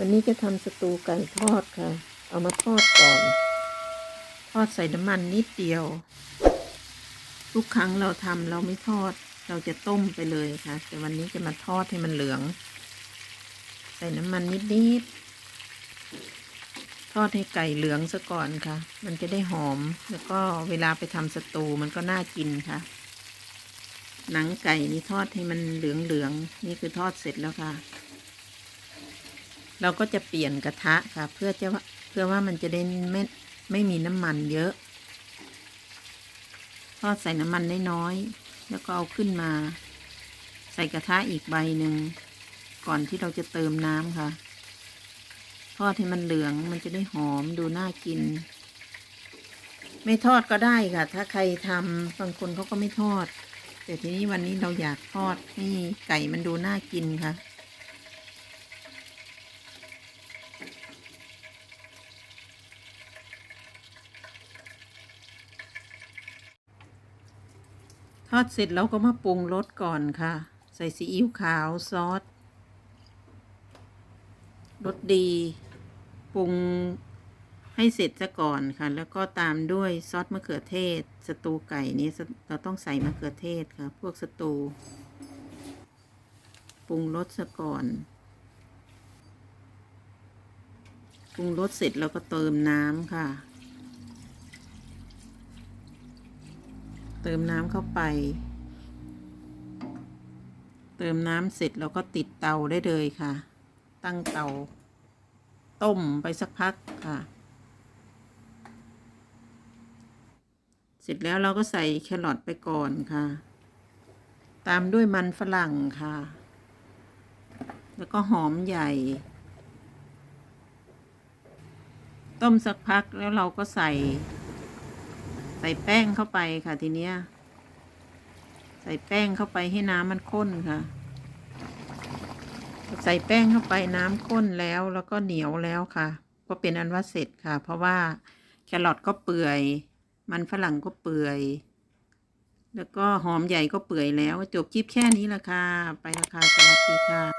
วันนี้จะทำสตูไก่ทอดค่ะ เอามาทอดก่อน ทอดใส่น้ำมันนิดเดียว ทุกครั้งเราทำเราไม่ทอด เราจะต้มไปเลยค่ะ แต่วันนี้จะมาทอดให้มันเหลือง ใส่น้ำมันนิดๆทอดให้ไก่เหลืองซะก่อนค่ะ มันจะได้หอม แล้วก็เวลาไปทำสตูมันก็น่ากินค่ะ หนังไก่นี่ทอดให้มันเหลืองๆ นี่คือทอดเสร็จแล้วค่ะ เราก็จะเปลี่ยนกระทะค่ะ เพื่อจะเพื่อว่ามันจะได้ไม่ไม่มีน้ำมันเยอะ ทอดใส่น้ำมันน้อยๆแล้วก็เอาขึ้นมา ใส่กระทะอีกใบหนึ่งก่อนที่เราจะเติมน้ำค่ะ ทอดให้มันเหลืองมันจะได้หอมดูน่ากิน ไม่ทอดก็ได้ค่ะ ถ้าใครทำบางคนเขาก็ไม่ทอด แต่ทีนี้วันนี้เราอยากทอดให้ไก่มันดูน่ากินค่ะ ทอดเสร็จแล้วก็มาปรุงรสก่อนค่ะ ใส่ซีอิ๊วขาวซอสรสดี ปรุงให้เสร็จซะก่อนค่ะ แล้วก็ตามด้วยซอสมะเขือเทศ สตูไก่นี้เราต้องใส่มะเขือเทศค่ะ พวกสตูปรุงรสซะก่อนปรุงรสเสร็จแล้วก็เติมน้ำค่ะ เติมน้ำเข้าไป เติมน้ำเสร็จแล้วก็ติดเตาได้เลยค่ะ ตั้งเตา ต้มไปสักพักค่ะ เสร็จแล้วเราก็ใส่แครอทไปก่อนค่ะ ตามด้วยมันฝรั่งค่ะ แล้วก็หอมใหญ่ ต้มสักพักแล้วเราก็ใส่ ใส่แป้งเข้าไปค่ะทีเนี้ย ใส่แป้งเข้าไปให้น้ำมันข้นค่ะ ใส่แป้งเข้าไปน้ำข้นแล้วแล้วก็เหนียวแล้วค่ะ ก็เป็นอันว่าเสร็จค่ะ เพราะว่าแครอทก็เปื่อย มันฝรั่งก็เปื่อย แล้วก็หอมใหญ่ก็เปื่อยแล้ว จบคลิปแค่นี้ละค่ะ ไปละค่ะ สวัสดีค่ะ